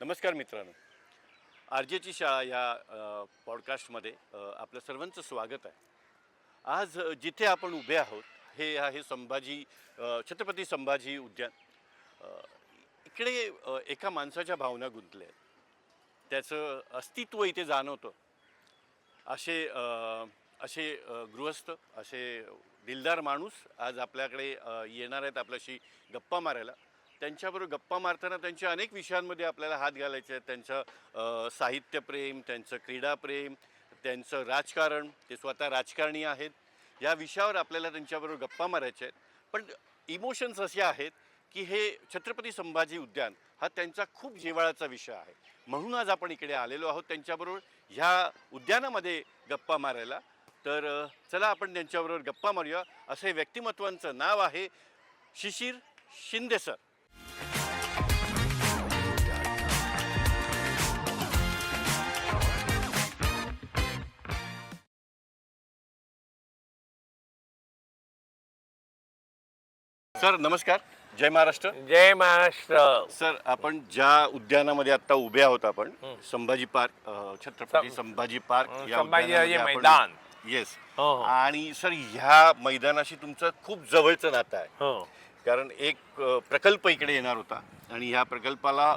नमस्कार मित्रांनो. आरजेची शाळा या पॉडकास्टमध्ये आपलं सर्वांचं स्वागत आहे. आज जिथे आपण उभे आहोत हे आहे संभाजी छत्रपती संभाजी उद्यान. इकडे एका माणसाच्या भावना गुंतल्या आहेत. त्याचं अस्तित्व इथे जाणवतं. असे असे गृहस्थ असे दिलदार माणूस आज आपल्याकडे येणार आहेत आपल्याशी गप्पा मारायला. त्यांच्याबरोबर गप्पा मारताना त्यांच्या अनेक विषयांमध्ये आपल्याला हात घालायचे आहेत. त्यांचं साहित्यप्रेम त्यांचं क्रीडाप्रेम त्यांचं राजकारण ते स्वतः राजकारणी आहेत. या विषयावर आपल्याला त्यांच्याबरोबर गप्पा मारायच्या आहेत. पण इमोशन्स असे आहेत की हे छत्रपती संभाजी उद्यान हा त्यांचा खूप जिव्हाळाचा विषय आहे. म्हणून आज आपण इकडे आलेलो आहोत त्यांच्याबरोबर ह्या उद्यानामध्ये गप्पा मारायला. तर चला आपण त्यांच्याबरोबर गप्पा मारूया. असे व्यक्तिमत्वांचं नाव आहे शिशिर शिंदे सर. सर नमस्कार. जय महाराष्ट्र. जय महाराष्ट्र. सर आपण ज्या उद्यानामध्ये आता उभे आहोत आपण संभाजी पार्क अ, छत्रपती संभाजी पार्क या उद्यानामध्ये मैदान. येस हो हो. आणि सर ह्या मैदानाशी तुमचं खूप जवळचं नातं आहे. हो. कारण एक प्रकल्प इकडे येणार होता. आणि ह्या प्रकल्पाला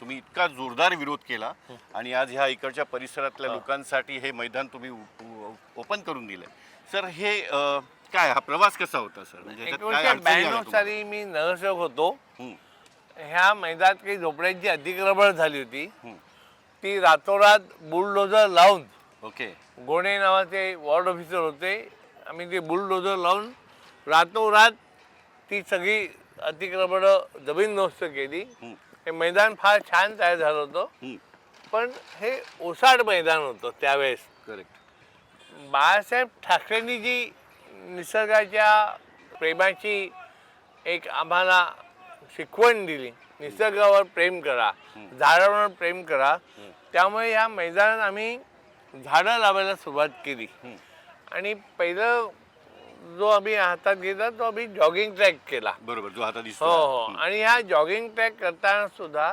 तुम्ही इतका जोरदार विरोध केला आणि आज ह्या इकडच्या परिसरातल्या. लोकांसाठी हे मैदान तुम्ही ओपन करून दिलंय. सर हे काय हा प्रवास कसा होता सर? म्हणजे ब्याण्णव? साली मी नगरसेवक होतो. ह्या मैदानात काही झोपड्यांची अतिक्रमण झाली होती. ती रातोरात बुलडोजर लावून ओके. गोणे नावाचे वॉर्ड ऑफिसर होते. आम्ही ते बुलडोजर लावून रातोरात ती सगळी अतिक्रमणं जमीनदोस्त केली. हं, मैदान फार छान तयार झालं होतं. पण हे ओसाड मैदान होतं त्यावेळेस. करेक्ट बाळासाहेब ठाकरेंनी जी निसर्गाच्या प्रेमाची एक आम्हाला शिकवण दिली निसर्गावर प्रेम करा झाडांवर प्रेम करा त्यामुळे या मैदानात आम्ही झाडं लावायला सुरुवात केली. आणि पहिलं जो आम्ही हातात घेतला तो आम्ही जॉगिंग ट्रॅक केला. बरोबर जो आता दिसतो हो हो. आणि ह्या जॉगिंग ट्रॅक करताना सुद्धा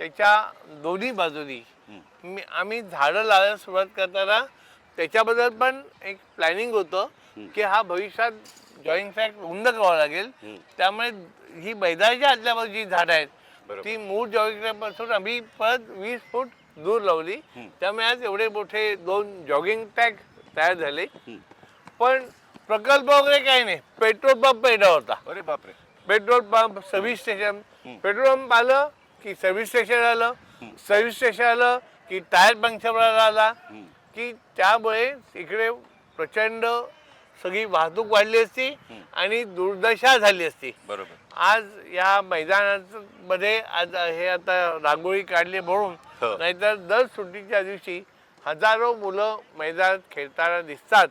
त्याच्या दोन्ही बाजूनी मी आम्ही झाडं लावायला सुरुवात करताना त्याच्याबद्दल पण एक प्लॅनिंग होतं की हा भविष्यात जॉईंग ट्रॅक रुंद करावा लागेल. त्यामुळे ही मैदानाच्या आतल्या बाजूची झाडं आहेत बरोबर. ती मूळ जॉगिंग ट्रॅकपासून आम्ही परत वीस फूट दूर लावली. त्यामुळे आज एवढे मोठे दोन जॉगिंग ट्रॅक तयार झाले. पण प्रकल्प वगैरे काही नाही. पेट्रोल पंप पेटा होता. अरे बापरे. Petrol pump service station petrol pump आलं की सर्व्हिस स्टेशन आलं. सर्व्हिस स्टेशन आलं की टायर पंक्चर आला. की त्यामुळे इकडे प्रचंड सगळी वाहतूक वाढली असती आणि दुर्दशा झाली असती. बरोबर. आज या मैदानामध्ये आज हे आता रांगोळी काढली म्हणून हो. नाहीतर दर सुट्टीच्या दिवशी हजारो मुलं मैदानात खेळताना दिसतात.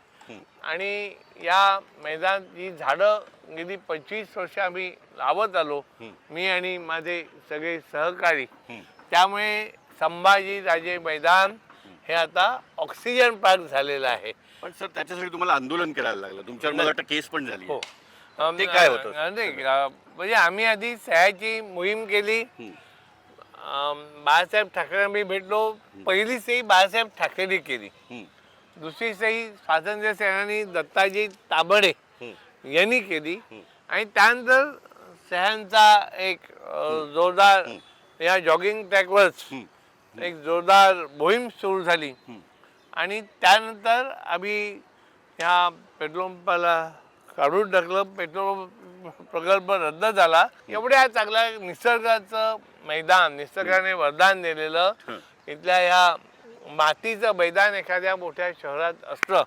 आणि या मैदानात जी झाडं गेली पंचवीस वर्ष आम्ही लावत आलो मी आणि माझे सगळे सहकारी. त्यामुळे संभाजी राजे मैदान हे आता ऑक्सिजन पार्क झालेलं आहे. पण सर त्याच्यासाठी तुम्हाला आंदोलन करायला लागलं. तुमच्यावर मला वाटतं केस पण झाली हो. ते काय होतं? म्हणजे आम्ही आधी सह्याची मोहीम केली. हं. बाळासाहेब ठाकरे मी भेटलो. पहिली सही बाळासाहेब ठाकरेंनी केली. हं. दुसरी सही स्वातंत्र्य सेनानी दत्ताजी ताबडे. यांनी केली. आणि त्यानंतर सह्यांचा एक जोरदार या जॉगिंग ट्रॅकवरच हं. एक जोरदार मोहीम सुरू झाली. आणि त्यानंतर आम्ही ह्या पेट्रोल पंपाला काढून टाकलं. पेट्रोल प्रकल्प रद्द झाला. एवढ्या चांगल्या निसर्गाचं मैदान निसर्गाने वरदान दिलेलं. इथल्या ह्या मातीचं मैदान एखाद्या मोठ्या शहरात असलं.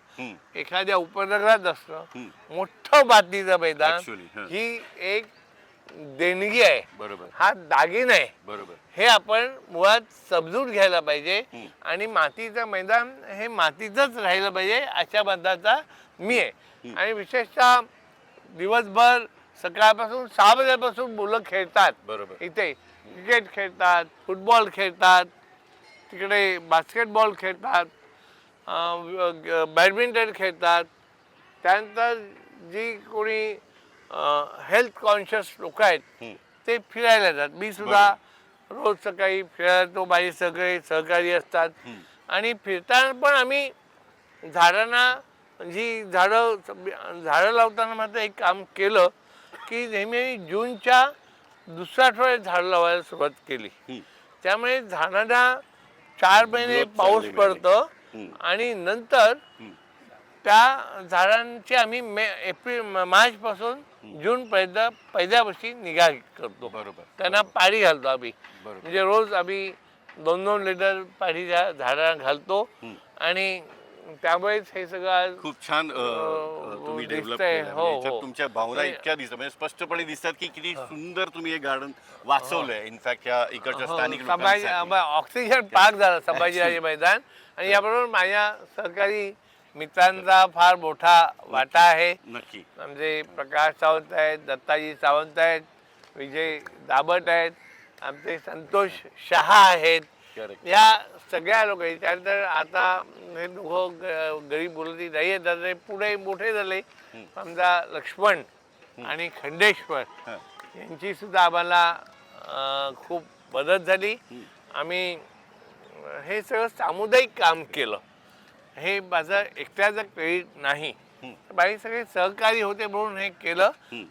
एखाद्या उपनगरात असलं. मोठं मातीचं मैदान हं. एक देणगी आहे. बरोबर. हा दागिना आहे. बरोबर. हे आपण मुळात समजून घ्यायला पाहिजे आणि मातीचं मैदान हे मातीचंच राहिलं पाहिजे अशा मताचा मी आहे. आणि विशेषतः दिवसभर सकाळपासून सहा वाजल्यापासून मुलं खेळतात. बरोबर. इथे क्रिकेट खेळतात फुटबॉल खेळतात तिकडे बास्केटबॉल खेळतात बॅडमिंटन खेळतात. त्यानंतर जी कोणी हेल्थ कॉन्शियस लोक आहेत. ते फिरायला जातात. मी सुद्धा रोज सकाळी फिरायला तो माझे सगळे सहकारी असतात. आणि फिरताना पण आम्ही झाडांना जी झाडं झाडं लावताना मात्र एक काम केलं की नेहमी जूनच्या दुसऱ्या आठवड्यात झाडं लावायला सुरुवात केली. त्यामुळे झाडांना चार महिने पाऊस पडतं. आणि नंतर. त्या झाडांची आम्ही मे एप्रिल मार्च पासून जून पर्यंत पहिल्या वर्षी निगा करतो बरोबर त्यांना पाणी घालतो आम्ही म्हणजे रोज आम्ही दोन दोन लिटर पाणी त्या झाडांना घालतो. आणि त्यामुळेच हे सगळं आज खूप छान अ, अ, अ, तुम्ही दिसतंय. डेव्हलप केलं. हो, म्हणजे हो. तुमच्या भावना म्हणजे- इतक्या दिसतात. म्हणजे स्पष्टपणे दिसतात की किती सुंदर तुम्ही हे गार्डन वाचवलंय. इनफॅक्ट या इकडच्या हो, स्थानिक संभाजी लोकांसाठी. आम्हा- ऑक्सिजन पार्क झाला संभाजीराजे मैदान. आणि याबरोबर माझ्या सहकारी मित्रांचा फार मोठा वाटा आहे. नक्की. आमचे प्रकाश सावंत आहेत दत्ताजी सावंत आहेत विजय दाबट आहेत आमचे संतोष शहा आहेत. करेक्ट या सगळ्या लोक त्यानंतर आता हे दोघं गरीब बोलती नाही आहेत आता ते पुढे मोठे झाले. समजा लक्ष्मण आणि खंडेश्वर. यांची सुद्धा आम्हाला खूप मदत झाली. आम्ही हे सगळं सामुदायिक काम केलं. हे माझं एकट्याचं क्रेडिट नाही. बाकी सगळे सहकारी होते म्हणून हे केलं.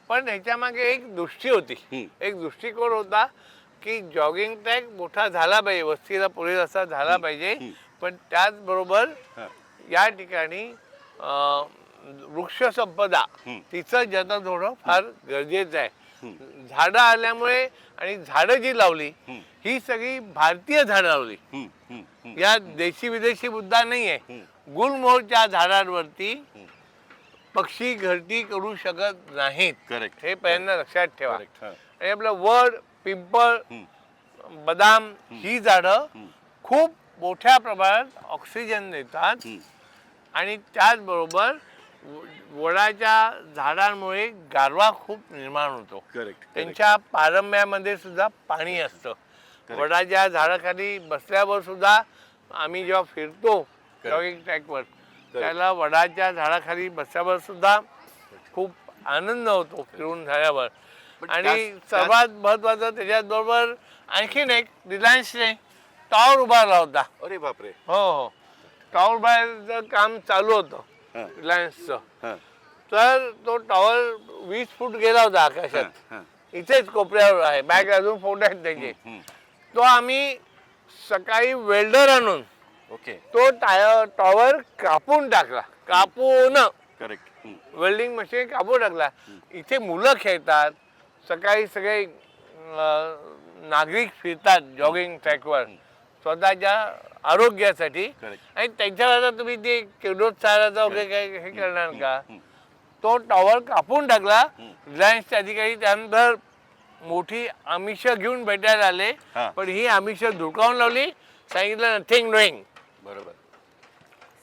पण ह्याच्या मागे एक दृष्टी होती. एक दृष्टिकोन होता. की जॉगिंग ट्रॅक मोठा झाला पाहिजे वस्तीला पुढे असा झाला पाहिजे. पण त्याचबरोबर. या ठिकाणी वृक्ष संपदा. तिचं जतन होणं फार गरजेचं आहे झाडं आल्यामुळे आणि झाडं जी लावली हं. सगळी भारतीय झाडं लावली. या देशी विदेशी मुद्दा नाही आहे. गुलमोहरच्या झाडांवरती. पक्षी घरटी करू शकत नाहीत करेक्ट हे पहिल्यांदा लक्षात ठेवा. आणि आपलं वड पिंपळ. बदाम ही झाडं. खूप मोठ्या प्रमाणात ऑक्सिजन देतात. आणि त्याचबरोबर वडाच्या झाडांमुळे गारवा खूप निर्माण होतो. त्यांच्या पारंब्यामध्ये सुद्धा पाणी असतं. वडाच्या झाडाखाली बसल्यावर सुद्धा आम्ही जेव्हा फिरतो जॉगिंग ट्रॅकवर त्याला वडाच्या झाडाखाली बसल्यावर सुद्धा खूप आनंद होतो फिरून झाल्यावर. आणि सर्वात महत्वाचं त्याच्याबरोबर आणखीन एक रिलायन्सने टॉवर उभारला होता. अरे बापरे. हो हो. टॉवर उभारायचं काम चालू होतं. रिलायन्सचं. तर तो टॉवर वीस फूट गेला होता आकाशात. इथेच कोपऱ्यावर आहे. बॅग अजून फोटो आहेत त्याचे. तो आम्ही सकाळी वेल्डर आणून ओके. तो टायर टॉवर कापून टाकला. कापून. करेक्ट. वेल्डिंग मशीन कापून टाकला. इथे मुलं खेळतात. सकाळी सगळे नागरिक फिरतात जॉगिंग ट्रॅकवर स्वतःच्या आरोग्यासाठी. आणि त्यांच्यावर आता तुम्ही ते किरणोत्साराचा वगैरे काय हे करणार का. तो टॉवर कापून टाकला. रिलायन्सचे अधिकारी त्यानंतर मोठी आमिष घेऊन भेटायला आले. पण ही आमिष धुडकावून लावली. सांगितलं नथिंग डुईंग बरोबर.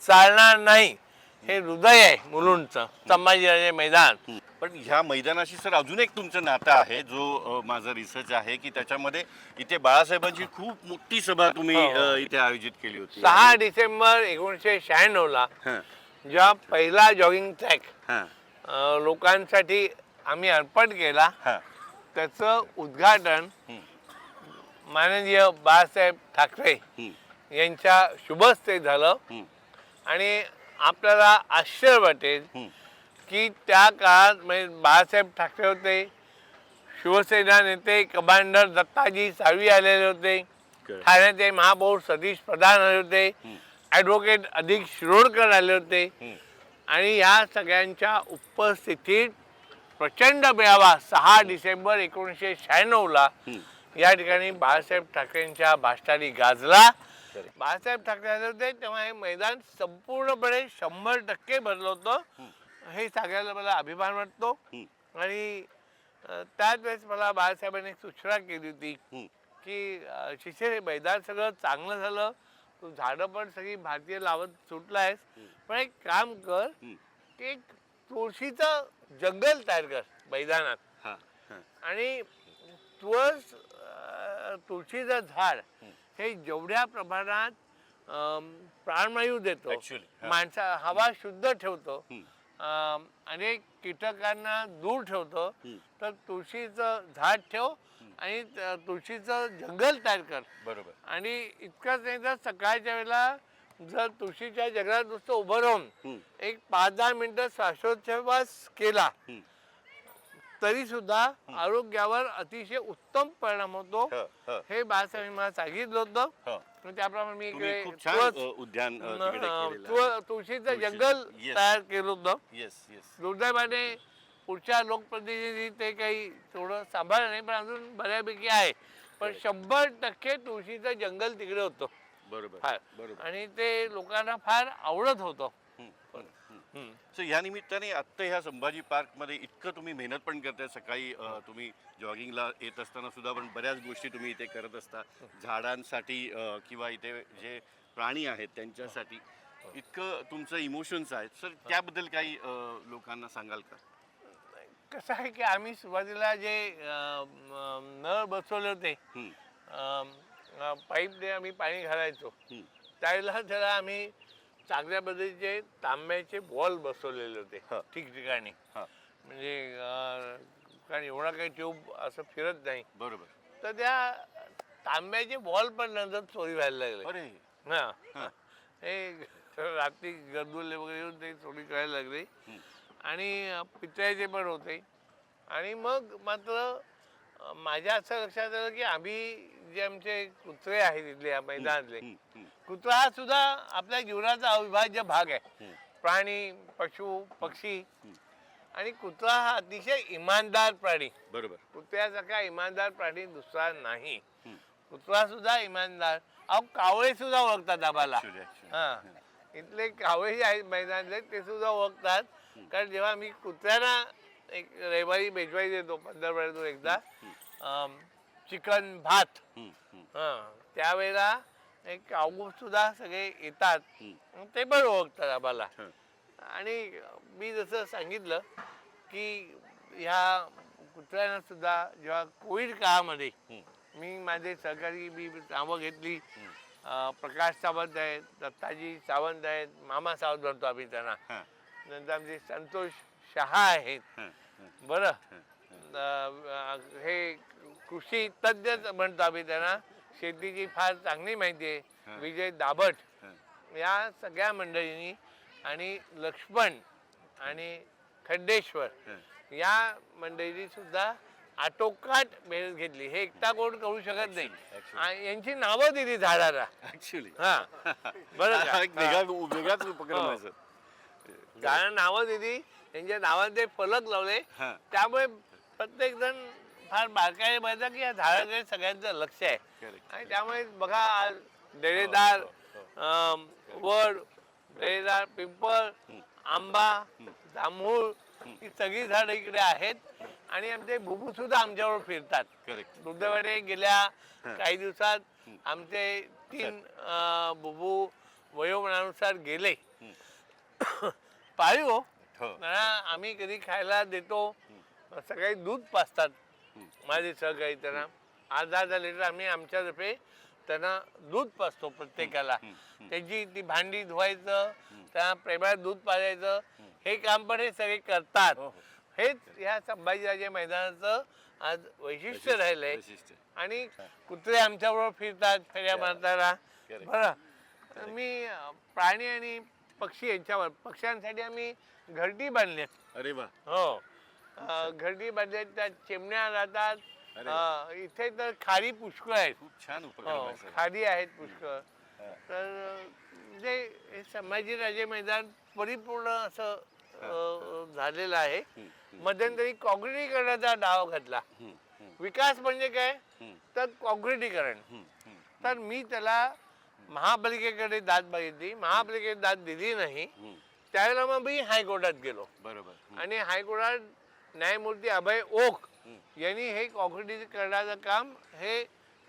चालणार नाही. हे हृदय आहे मुलुंडचं. संभाजीराजे मैदान. पण ह्या मैदानाशी सर अजून एक तुमचं नातं आहे जो माझा रिसर्च आहे की त्याच्यामध्ये इथे बाळासाहेबांची खूप मोठी सभा तुम्ही हो, हो. अ, इथे आयोजित केली होती सहा डिसेंबर एकोणीसशे शहाण्णव ला हां. जेव्हा पहिला जॉगिंग ट्रॅक हां. लोकांसाठी आम्ही अर्पण केला हां. त्याचं उद्घाटन हं. माननीय बाळासाहेब ठाकरे हं. यांच्या शुभस्ते झालं हं. आणि आपल्याला आश्चर्य वाटेल हं. की त्या काळात म्हणजे बाळासाहेब ठाकरे होते शिवसेना नेते कमांडर दत्ताजी साळवी आलेले होते. ठाण्याचे महापौर सतीश प्रधान आले होते. ॲडव्होकेट अधिक शिरोडकर आले होते. आणि या सगळ्यांच्या उपस्थितीत प्रचंड मेळावा सहा डिसेंबर एकोणीसशे शहाण्णवला. या ठिकाणी बाळासाहेब ठाकरेंच्या भाषणाने गाजला. बाळासाहेब ठाकरे आले होते तेव्हा हे मैदान संपूर्णपणे शंभर टक्के भरलं होतं हे सांगायला मला अभिमान वाटतो. आणि त्याच वेळेस मला बाळासाहेबांनी सूचना केली होती. की शिष्य हे मैदान सगळं चांगलं झालं तू झाडं पण सगळी भारतीय लावत सुटला आहेस पण एक काम कर. की एक तुळशीचं जंगल तयार कर मैदानात. आणि तुळस तुळशीचं झाड हे जेवढ्या प्रमाणात प्राणवायू देतो. माणसा हवा शुद्ध ठेवतो अनेक कीटकांना दूर ठेवतो. तर तुळशीचं झाड ठेव आणि तुळशीचं जंगल तयार कर. बरोबर. आणि इतकंच नाही तर सकाळच्या वेळेला जर तुळशीच्या जंगलात नुसतं उभं राहून एक पाच दहा मिनिटं श्वासोच्छवास केला. तरी सुद्धा आरोग्यावर अतिशय उत्तम परिणाम होतो. ह, ह, हे बाळासाहेब मला सांगितलं होतं. त्याप्रमाणे मी तुम्ही इकडे खूप छान तुळस- अ, उद्यान अ, तिकडे तुळ- तुळशीचं तुळशी- जंगल Yes. तयार केलं होतं. येस येस दुर्दैवाने पुढच्या लोकप्रतिनिधी ते काही थोडं सांभाळलं नाही पण अजून बऱ्यापैकी आहे. पण शंभर टक्के तुळशीचं जंगल तिकडे होतं. बरोबर फार. बरोबर. आणि ते लोकांना फार आवडत होतं हम्म, हम्म, हम्म. हम्म. सो या निमित्ताने आत्ता ह्या संभाजी पार्कमध्ये इतकं तुम्ही मेहनत पण करताय. सकाळी तुम्ही जॉगिंगला येत असताना सुद्धा पण बऱ्याच गोष्टी तुम्ही इथे करत असता. झाडांसाठी किंवा इथे जे प्राणी आहेत त्यांच्यासाठी इतकं तुमचं इमोशन्स आहेत. सर त्याबद्दल काही लोकांना सांगाल का? कसं आहे की आम्ही सुरुवातीला जे नळ बसवले होते पाईपने आम्ही पाणी घालायचो. त्यावेळेला त्याला आम्ही चांगल्या पद्धतीचे तांब्याचे बॉल बसवलेले होते. हा. ठिकठिकाणी. हा. म्हणजे अं, कारण एवढा काही ट्यूब असं फिरत नाही. बरोबर. तर त्या तांब्याचे बॉल पण नंतर चोरी व्हायला लागले. अरे. हा. रात्री गरदुले वगैरे येऊन ते चोरी करायला लागले. आणि अं, पितळ्याचे पण होते. आणि मग मात्र माझ्या असं लक्षात आलं की आम्ही जे आमचे कुत्रे आहेत इथले या मैदानातले कुत्रा हा सुद्धा आपल्या जीवनाचा अविभाज्य भाग आहे. प्राणी पशु पक्षी. आणि कुत्रा हा अतिशय इमानदार प्राणी. बरोबर. कुत्र्यासारखा इमानदार प्राणी दुसरा नाही. कुत्रा सुद्धा इमानदार. अहो कावळे सुद्धा ओळखतात आम्हाला. हा. इथले कावळे जे आहेत मैदानातले ते सुद्धा ओळखतात. कारण जेव्हा मी कुत्र्यांना एक रविवारी बेजवारी देतो पंधरा वेळेतून एकदा चिकन भात. हा त्यावेळेला एक कावू सुद्धा सगळे येतात. ते पण ओळखतात आम्हाला. आणि मी जसं सांगितलं की ह्या कुत्र्यांना सुद्धा जेव्हा कोविड काळामध्ये मी माझे सहकारी मी नावं घेतली. अं, प्रकाश सावंत आहेत दत्ताजी सावंत आहेत मामा सावंत म्हणतो आम्ही त्यांना. नंतर आमचे संतोष शहा आहेत. बरं. हा, कृषी तज्ज्ञ म्हणतो आम्ही त्यांना. शेतीची फार चांगली माहिती. आहे. विजय दाभट. या सगळ्या मंडळींनी आणि लक्ष्मण आणि खड्डेश्वर. या मंडळींनी सुद्धा आटोकाट मेहनत घेतली. हे एकटा कोण करू शकत नाही. यांची नावं दिली झाडाला. Actually. हा. बरं वेगळाच उपक्रम झाडाला नावं दिली. त्यांच्या नावात फलक लावले. त्यामुळे प्रत्येक जण फार बारकाईने बघता की या झाडाकडे सगळ्यांचं लक्ष आहे. Correct. आणि त्यामुळे बघा आज डेरेदार हो, अम, वड डेरेदार पिंपळ आंबा जांभूळ ही सगळी झाडं इकडे आहेत. आणि आमचे बुबू सुद्धा आमच्यावर फिरतात. करेक्ट दुर्दैवाने गेल्या काही दिवसात आमचे तीन अं, बुबू वयोमानानुसार गेले. पाळीव हो. हो. आम्ही कधी खायला देतो सकाळी दूध पाजतात. माझे सहकारी त्यांना अर्धा अर्धा लिटर आम्ही आमच्यातर्फे त्यांना दूध पाजतो प्रत्येकाला. त्याची ती भांडी धुवायचं त्यांना प्रेमात दूध पाजायचं. हे काम पण हे सगळे करतात. हो, हो. हेच ह्या संभाजीराजे मैदानाचं आज वैशिष्ट्य राहिलंय. आणि कुत्रे आमच्याबरोबर फिरतात फेऱ्या मारताना. बरं. मी प्राणी आणि पक्षी यांच्यावर पक्ष्यांसाठी आम्ही घरटी बांधली अरे वा. हो. अं, घरटी बांधल्या त्यात चिमण्या राहतात. इथे तर खारी पुष्कळ आहेत. खूप छान उपक्रम हो खारी आहेत पुष्कळ. तर म्हणजे हे संभाजीराजे मैदान परिपूर्ण असं झालेलं आहे. मध्यंतरी काँक्रिटीकरणाचा डाव घातला. विकास म्हणजे काय? तर काँक्रिटीकरण. तर मी त्याला महापालिकेकडे दाद मागितली महापालिकेने दाद दिली नाही. त्यावेळेला मग मी हायकोर्टात गेलो. बरोबर. आणि हायकोर्टात न्यायमूर्ती अभय ओक यांनी हे काँक्रिटीकरणाचं काम हे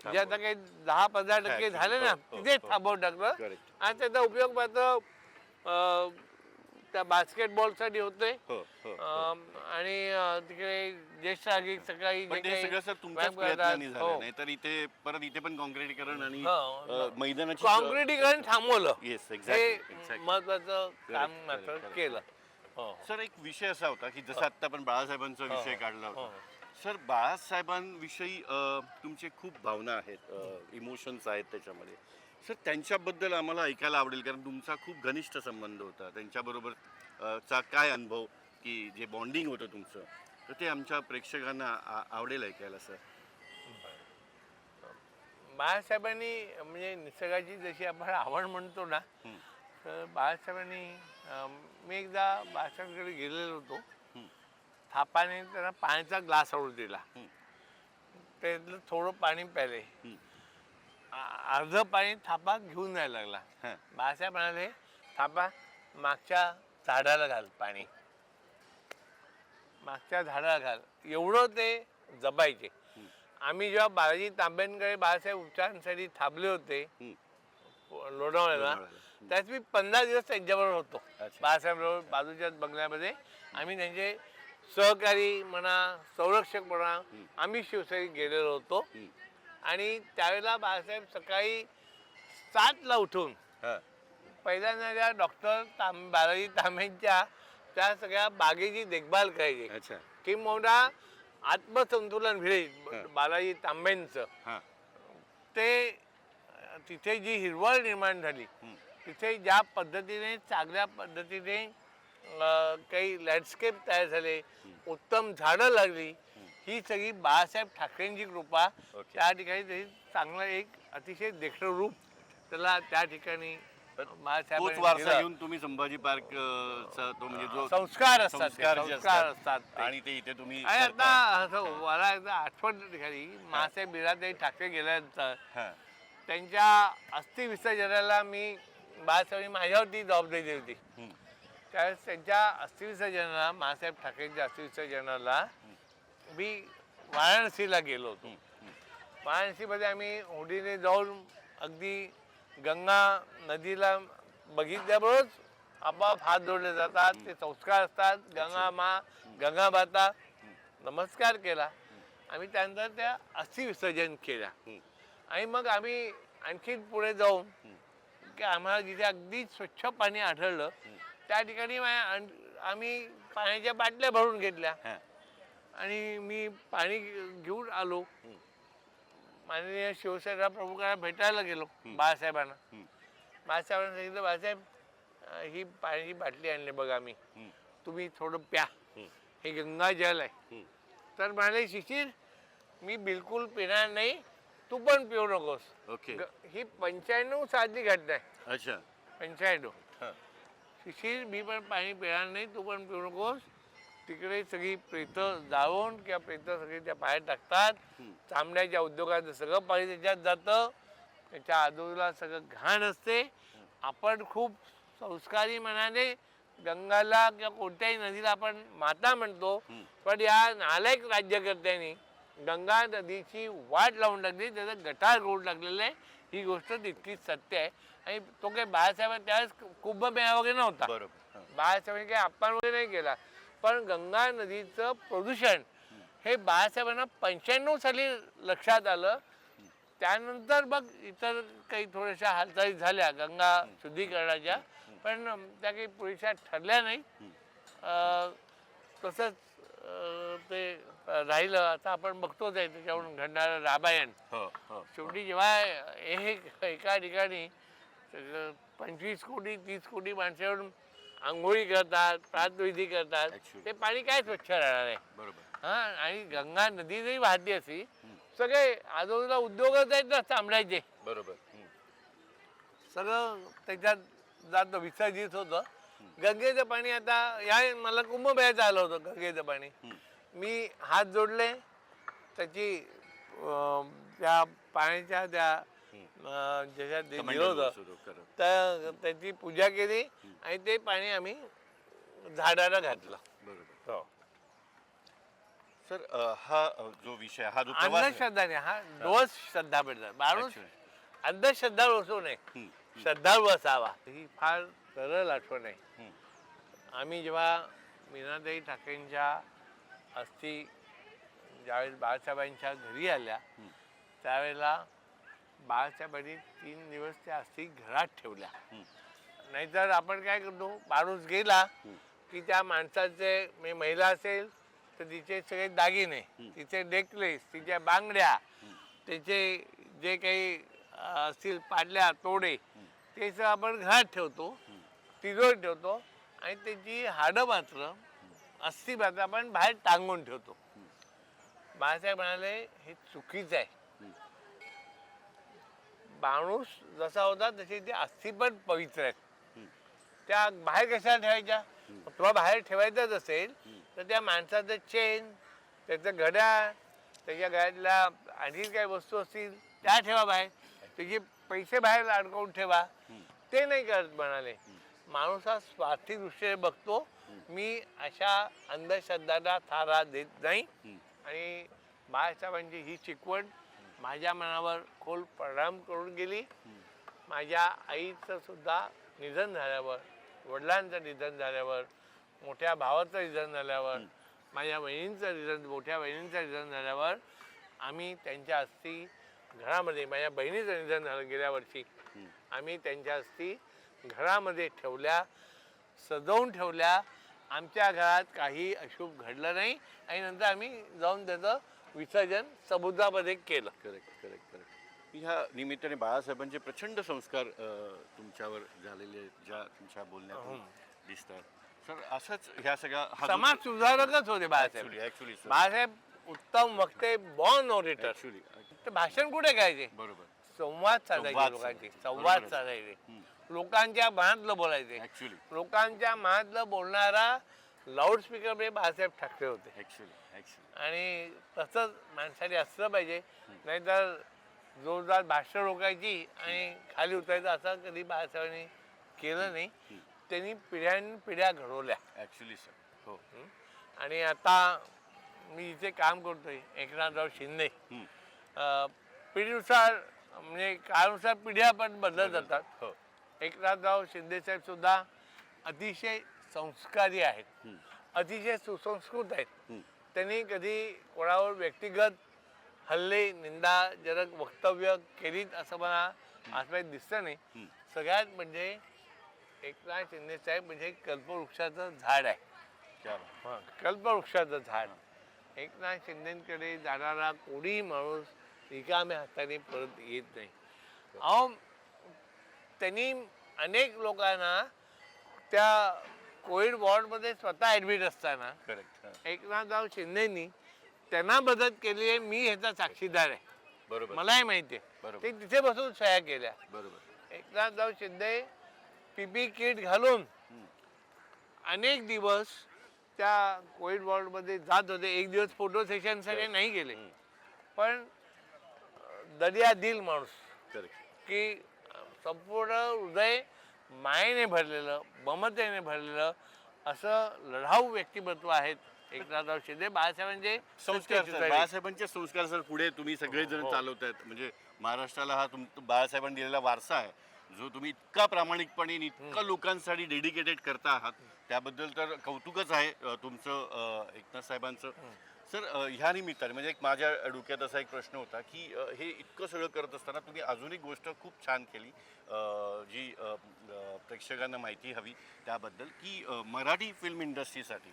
जे आता काही दहा पंधरा टक्के झाले ना हो, हो, तिथे हो. थांबवून टाकलं. आणि त्याचा उपयोग मात्र त्या बास्केटबॉलसाठी होतोय हो हो अं, आणि तिकडे ज्येष्ठ नागरिक सकाळी पण जे ते काही सगळं सर तुमच्याच व्यायाम करतात, प्रयत्नांनी हो. झालं नाही तर इथे परत इथे पण कॉन्क्रिटीकरण आणि हो. मैदानाची काँक्रिटीकरण थांबवलं हे महत्वाचं काम मात्र. केलं हो सर एक विषय असा होता की जसं आता आपण बाळासाहेबांचा विषय काढला हो. होता सर बाळासाहेबांविषयी अ, तुमचे खूप भावना आहेत इमोशन्स आहेत त्याच्यामध्ये. सर त्यांच्याबद्दल आम्हाला ऐकायला आवडेल कारण तुमचा खूप घनिष्ठ संबंध होता. त्यांच्याबरोबर अ, चा काय अनुभव की जे बॉन्डिंग होतं तुमचं तर ते आमच्या प्रेक्षकांना आ- आवडेल ऐकायला सर. बाळासाहेबांनी म्हणजे निसर्गाची जशी आपण आवड म्हणतो ना हं. तर बाळासाहेबांनी मी एकदा बाळासाहेबांकडे गेलेलो होतो. थापाने त्यांना पाण्याचा ग्लास आणून दिला. त्यातलं थोडं पाणी प्याले अर्ध पाणी थापा घेऊन जायला लागला. बाळासाहेब म्हणाले थापा मागच्या झाडाला घाल पाणी. मागच्या झाडाला घाल. एवढं ते जपायचे. आम्ही जेव्हा बालाजी तांब्यांकडे बाळासाहेब उपचारांसाठी थांबले होते लोणावळ्याला. त्यात मी पंधरा दिवस त्यांच्याबरोबर होतो. अच्छा. बाळासाहेब बरोबर बाजूच्याच बंगल्यामध्ये. आम्ही त्यांचे सहकारी म्हणा संरक्षक म्हणा आम्ही शिवसैनिक गेलेलो होतो. आणि त्यावेळेला बाळासाहेब सकाळी सातला उठून पहिल्यांदा त्या डॉक्टर तांब बालाजी तांब्यांच्या त्या सगळ्या बागेची देखभाल करायची. अच्छा. किंबहुना आत्मसंतुलन हं. बालाजी तांब्यांचं. हां. ते तिथे जी हिरवळ निर्माण झाली. तिथे ज्या पद्धतीने चांगल्या पद्धतीने काही लँडस्केप तयार झाले उत्तम झाडं लागली ही सगळी बाळासाहेब ठाकरेंची कृपा. त्या ठिकाणी तरी चांगलं एक अतिशय देखणं रूप त्याला त्या ठिकाणी तोच वारसा. घेऊन तुम्ही संभाजी पार्क अ, चा तो म्हणजे जो संस्कार असतात संस्कार जे संस्कार असतात. ते. आणि ते इथे तुम्ही आणि. आता असं मला एकदा आठवण ठिकाणी मासे बिरादेवी ठाकरे गेल्यानंतर हां त्यांच्या अस्थि विसर्जनाला मी बाळासाहेबांनी माझ्यावरती जबाबदारी दिली होती. त्यावेळेस त्यांच्या अस्थि विसर्जनाला मासाहेब ठाकरेंच्या अस्थि विसर्जनाला मी वाराणसीला गेलो होतो. वाराणसीमध्ये आम्ही होडीने जाऊन अगदी गंगा नदीला बघितल्याबरोबर आपोआप हात जोडले जातात ते संस्कार असतात गंगा मा गंगा माता नमस्कार केला. आम्ही त्यानंतर त्या अस्थि विसर्जन केल्या. आणि मग आम्ही आणखीन पुढे जाऊन की आम्हाला जिथे अगदी स्वच्छ पाणी आढळलं त्या ठिकाणी आम्ही पाण्याच्या बाटल्या भरून घेतल्या. आणि मी पाणी घेऊन आलो. माननीय शिवसेना प्रमुखांना भेटायला गेलो बाळासाहेबांना. बाळासाहेबांना सांगितलं बाळासाहेब ही पाण्याची बाटली आणली बघा मी. तुम्ही थोडं प्या हं. हे गंगाजल आहे. तर म्हणाले शिशिर मी बिलकुल पिणार नाही तू पण पिऊ नकोस. ओके. ग- ही पंच्याण्णव साली घटना आहे. अच्छा. पंच्याण्णव. हां. शिशिर मी पण पाणी पिणार नाही तू पण पिऊ नकोस. तिकडे सगळी प्रेतं जाळून किंवा प्रेतं सगळी त्या बाहेर टाकतात. चांबड्याच्या उद्योगाचं सगळं पाणी त्याच्यात जातं. त्याच्या आजूबाजूला सगळं घाण असते. आपण खूप संस्कारी मनाने गंगाला किंवा कोणत्याही नदीला आपण माता म्हणतो. पण या नालायक राज्यकर्त्यांनी गंगा नदीची वाट लावून टाकली त्याचं गटार करून टाकलेलं आहे. ही गोष्ट तितकीच सत्य आहे. आणि तो काही बाळासाहेब त्यावेळेस कुंभमेळा वगैरे नव्हता. बरोबर. बाळासाहेबांनी काही अपमान वगैरे नाही केला. पण गंगा नदीचं प्रदूषण हे बाळासाहेबांना पंच्याण्णव साली लक्षात आलं. त्यानंतर मग इतर काही थोड्याशा हालचाली झाल्या गंगा शुद्धीकरणाच्या. पण त्या काही पुरेशा ठरल्या नाही. तसंच ते राहिलं आता आपण बघतोच आहे त्याच्यावरून घडणारं रामायण. हो हो. शेवटी जेव्हा एक एका ठिकाणी पंचवीस कोटी तीस कोटी माणसावरून आंघोळी करतात प्रातविधी करतात. ते पाणी काय स्वच्छ राहणार आहे? बरोबर. हा आणि गंगा नदी जरी वाहती असली सगळे आजूबाजूला उद्योगच आहेत ना तांबड्याचे बरोबर. सगळं त्याच्यात जातं विसर्जित होतं. गंगेचं पाणी आता या मला कुंभमेळ्याचं आलं होतं गंगेचं पाणी. मी हात जोडले त्याची त्या पाण्याच्या त्या ज्याच्यात दिलं होतं. तर त्याची पूजा केली आणि ते पाणी आम्ही झाडाला घातलं बरोबर हो. सर हा जो विषय हा जो अंधश्रद्धाने हा दोष श्रद्धा भेटतात माणूस. अंधश्रद्धाळू असू नये. श्रद्धाळू असावा ही फार सरळ आठवण आहे. आम्ही जेव्हा मीनाताई ठाकरेंच्या अस्थी ज्यावेळेस बाळासाहेबांच्या घरी आल्या. त्यावेळेला बाळासाहेबांनी तीन दिवस त्या अस्थी घरात ठेवल्या. नाहीतर आपण काय करतो माणूस गेला. की त्या माणसाचे म्हणजे महिला असेल तर तिचे सगळे दागिने तिचे नेकलेस तिच्या बांगड्या त्याचे जे काही असतील पाडल्या तोडे ते सगळं आपण घरात ठेवतो तिजोरीत ठेवतो आणि त्याची हाडं मात्र अस्थि आपण बाहेर टांगून ठेवतो. बाळासाहेब म्हणाले हे चुकीचं आहे. माणूस जसा होता तशी ते अस्थि पण पवित्र आहेत त्या बाहेर कशा ठेवायच्या? तुला बाहेर ठेवायचंच असेल तर त्या माणसाचं चेन त्याचं घड्याळ त्याच्या गळ्यातल्या आणखी काही वस्तू असतील त्या ठेवा बाहेर. त्याचे पैसे बाहेर अडकवून ठेवा. ते नाही करत म्हणाले. माणूस हा स्वार्थी दृष्टीने बघतो. मी अशा अंधश्रद्धांना थारा देत नाही. आणि बाळासाहेबांची ही शिकवण माझ्या मनावर खोल परिणाम करून गेली. माझ्या आईचं सुद्धा निधन झाल्यावर वडिलांचं निधन झाल्यावर मोठ्या भावाचं निधन झाल्यावर माझ्या बहिणींचं निधन मोठ्या बहिणींचं निधन झाल्यावर आम्ही त्यांच्या अस्थी घरामध्ये माझ्या बहिणीचं निधन झालं गेल्या वर्षी. आम्ही त्यांच्या अस्थी घरामध्ये ठेवल्या सजवून ठेवल्या आमच्या घरात काही अशुभ घडलं नाही आणि नंतर आम्ही जाऊन त्याचं विसर्जन समुद्रामध्ये केलं. करेक्ट करेक्ट करेक्ट ह्या निमित्ताने बाळासाहेबांचे प्रचंड संस्कार अ, तुमच्यावर झालेले आहेत, ज्या तुमच्या बोलण्यातून दिसतात. सर असंच ह्या सगळ्या हा जो- समाज सुधारकच होते Balasaheb. Actually, actually, sir. Balasaheb उत्तम वक्ते बॉर्न ओरेटर Actually, ते भाषण कुठे करायचे? बरोबर. संवाद साधायचे संवाद लोकांचे साधायचे. संवाद बरोबर. साधायचे. लोकांच्या मनातलं बोलायचे ऍक्च्युली लोकांच्या मनातलं बोलणारा लाऊडस्पीकरमध्ये बाळासाहेब ठाकरे होते. ऍक्च्युली ऍक्च्युली आणि तसंच माणसाने असलं पाहिजे. नाहीतर जोरदार भाषण रोकायची आणि खाली उतरायचं असं कधी बाळासाहेबांनी केलं नाही. त्यांनी पिढ्यान पिढ्या घडवल्या. ऍक्च्युली सर हो. आणि आता मी इथे काम करतोय एकनाथराव शिंदे. पिढीनुसार म्हणजे काळानुसार पिढ्या पण बदलत जातात. हो. एकनाथराव शिंदे साहेब सुद्धा अतिशय संस्कारी आहेत. अतिशय सुसंस्कृत आहेत. त्यांनी कधी कोणावर व्यक्तिगत हल्ले निंदाजनक वक्तव्य केलीत असं मला आजपर्यंत दिसतं नाही. सगळ्यात म्हणजे एकनाथ शिंदे साहेब म्हणजे कल्पवृक्षाचं झाड आहे. कल्पवृक्षाचं झाड. एकनाथ शिंदेकडे जाणारा कोणीही माणूस रिकाम्या हाताने परत येत नाही. अहो त्यांनी अनेक लोकांना त्या कोविड वॉर्डमध्ये स्वतः ॲडमिट असताना करेक्ट. एकनाथराव शिंदेनी त्यांना मदत केली आहे मी ह्याचा साक्षीदार आहे. बरोबर. मलाही माहिती आहे. ते तिथे बसून सह्या केल्या. बरोबर. एकनाथराव शिंदे पीपी किट घालून अनेक दिवस त्या कोविड वॉर्डमध्ये जात होते. एक दिवस फोटो सेशनसाठी नाही गेले पण दर्या दिल माणूस की संपूर्ण हृदय मायेने भरलेलं ममतेने भरलेलं असं लढाऊ व्यक्तिमत्व आहेत एकनाथराव शिंदे. बाळासाहेबांचे संस्कार सर. बाळासाहेबांचे संस्कार सर पुढे तुम्ही सगळेजण हो. चालवत आहेत म्हणजे महाराष्ट्राला हा तुम बाळासाहेबांनी दिलेला वारसा आहे जो तुम्ही इतका प्रामाणिकपणे आणि इतका लोकांसाठी डेडिकेटेड करता आहात त्याबद्दल तर कौतुकच आहे तुमचं एकनाथ साहेबांचं. सर ह्या निमित्ताने म्हणजे एक माझ्या डोक्यात असा एक प्रश्न होता की अ, हे इतकं सगळं करत असताना तुम्ही अजून एक गोष्ट खूप छान केली अ, जी अ, अ, प्रेक्षकांना माहिती हवी त्याबद्दल की अ, मराठी फिल्म इंडस्ट्रीसाठी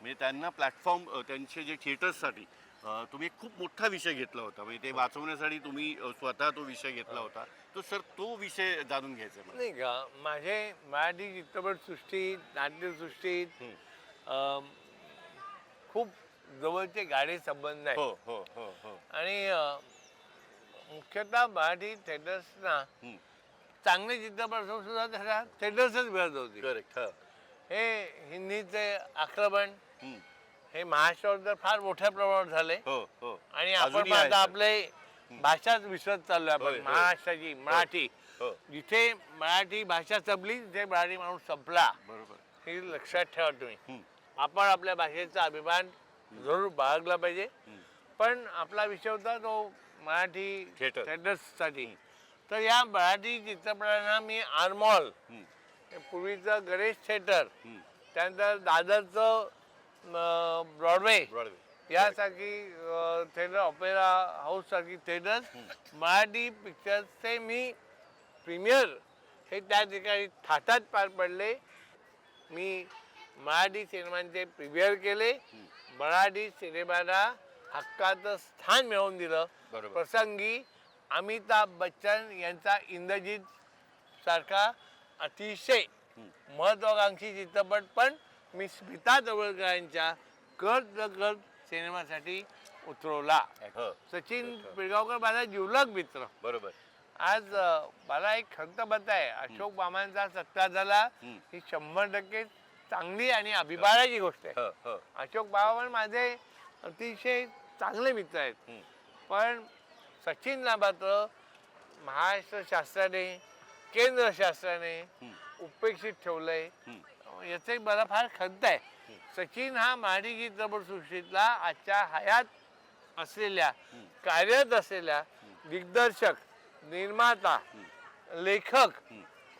म्हणजे त्यांना प्लॅटफॉर्म त्यांचे जे थिएटर्ससाठी अ, तुम्ही एक खूप मोठा विषय घेतला होता. म्हणजे ते वाचवण्यासाठी तुम्ही अ, स्वतः तो विषय घेतला होता. तर सर तो विषय जाणून घ्यायचा आहे मला. नाही का? माझे मराठी चित्रपटसृष्टीत नाट्यसृष्टीत खूप जवळचे गाडे संबंध आहेत हो हो हो हो. आणि अं, मुख्यतः मराठी थिएटर्सना. चांगले चित्रपट असून सुद्धा त्याला थिएटर्सच मिळत होती करेक्ट हा. हे हिंदीचे आक्रमण हम्म. हे महाराष्ट्रावर तर फार मोठ्या प्रमाणावर झाले. हो हो. आणि आपण अजूनही आहे, आता सर. आपले भाषाच विसरत चाललोय होय, आपण. होय. महाराष्ट्राची मराठी. हो. जिथे मराठी भाषा संपली तिथे मराठी माणूस संपला. बरोबर. हे लक्षात ठेवा तुम्ही. हम्म. आपण आपल्या भाषेचा अभिमान जरूर बाळगला पाहिजे. पण आपला विषय होता तो मराठी. थिएटर्ससाठी. तर या मराठी चित्रपटांना मी आरमॉल पूर्वीचं गणेश थिएटर. त्यानंतर दादरचं ब्रॉडवे ब्रॉडवे. यासारखी थिएटर ऑपेरा हाऊस सारखी थिएटर्स मराठी पिक्चर्सचे मी प्रीमियर हे त्या ठिकाणी थाटात पार पडले. मी मराठी सिनेमांचे प्रीमियर केले. मराठी सिनेमाला हक्काचं स्थान मिळवून दिलं. बरोबर. प्रसंगी अमिताभ बच्चन यांचा इंद्रजित सारखा अतिशय महत्वाकांक्षी चित्रपट पण मी स्मिता जवळकरांच्या कर न सिनेमासाठी उतरवला. हो. सचिन पिळगावकर माझा जिवलग मित्र. बरोबर. आज अ, मला एक खंत मत आहे. अशोक मामांचा सत्ता झाला. हम्म. ही शंभर टक्के चांगली आणि अभिमानाची गोष्ट आहे. हो हो. अशोक बाबा पण माझे अतिशय चांगले मित्र आहेत. पण सचिनला मात्र महाराष्ट्र शास्त्राने केंद्र शास्त्राने. उपेक्षित ठेवलंय. याचे मला फार खंत आहे. सचिन हा मराठी चित्रपटसृष्टीतला आजच्या हयात असलेल्या कार्यरत असलेल्या दिग्दर्शक निर्माता लेखक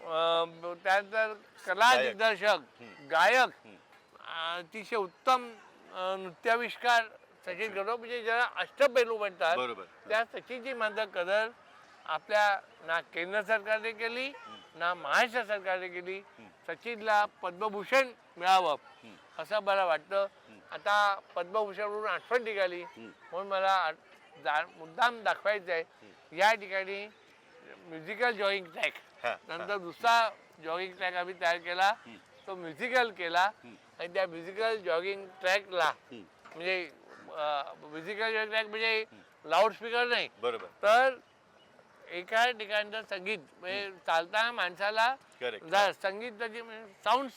त्यानंतर कला. दिग्दर्शक गायक. अतिशय उत्तम नृत्याविष्कार सचिन करतो म्हणजे ज्याला अष्टपैलू म्हणतात. त्या सचिनची माझं कदर आपल्या ना केंद्र सरकारने केली ना महाराष्ट्र सरकारने केली. सचिनला पद्मभूषण मिळावं. असं मला वाटतं. आता पद्मभूषणवरून आठवण निघाली. म्हणून मला मुद्दाम दाखवायचं आहे या ठिकाणी म्युझिकल जॉईंग ट्रॅक नंतर दुसरा जॉगिंग ट्रॅक आम्ही तयार केला. तो म्युझिकल केला. आणि त्या म्युझिकल जॉगिंग ट्रॅकला म्हणजे म्युझिकल जॉगिंग ट्रॅक म्हणजे लाऊडस्पीकर नाही. बरोबर. तर एका ठिकाणचं संगीत म्हणजे चालताना माणसाला संगीत साऊंड.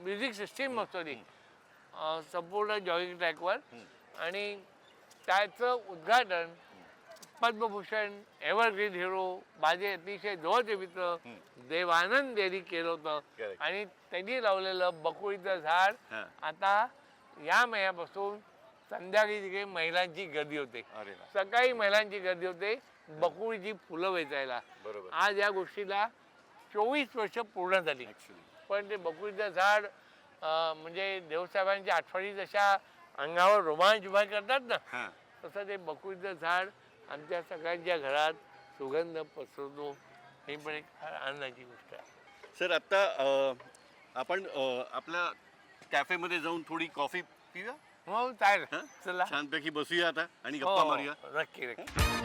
म्युझिक सिस्टीम असतो ती. संपूर्ण जॉगिंग ट्रॅकवर आणि त्याचं उद्घाटन पद्मभूषण एव्हरग्रीन हिरो माझे अतिशय जवळचे मित्र देवानंद यांनी केलं होतं. आणि त्यांनी लावलेलं बकुळीचं झाड. आता या महिन्यापासून संध्याकाळी तिकडे महिलांची गर्दी होते. सकाळी महिलांची गर्दी होते बकुळीची फुलं वेचायला. आज या गोष्टीला चोवीस वर्ष पूर्ण झाली. पण ते बकुळीचं झाड म्हणजे देवसाहेबांच्या आठवणी जशा अंगावर रोमांच उभा करतात ना तसं ते बकुळीचं झाड आमच्या सगळ्यांच्या घरात सुगंध पसरतो ही पण एक फार आनंदाची गोष्ट आहे. सर आत्ता आपण आपल्या कॅफेमध्ये जाऊन थोडी कॉफी पिऊया? हो चालेल. हं? चला. छानपैकी बसूया आता आणि हो, गप्पा मारूया. नक्की नक्की.